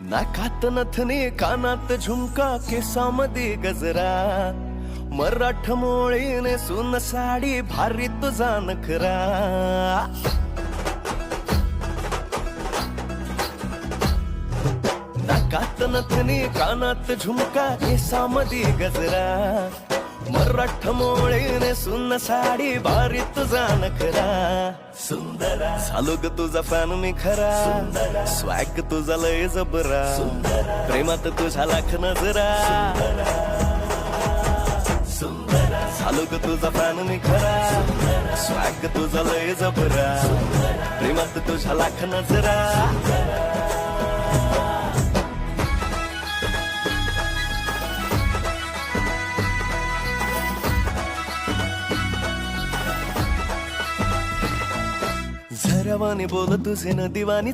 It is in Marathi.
नाकात नथने कानात झुमका केसामध्ये गजरा. मराठ मोळीने सुन साडी भारी तुझा नखरा नाकात नथने कानात झुमका केसामध्ये गजरा. मराठ मोळीने सुन साडी भारी तुझा नखरा सुंदरा. झालो ग तुझा फॅन मी खरा. स्वॅग तुझा लय जबरा. प्रेमात तुझा लाख नजरा. झालो ग तुझा फॅन मी खरा. स्वॅग तुझा लय जबरा. प्रेमात तुझा लाख नजरा. झरवाने बोल तुझे न दिवानी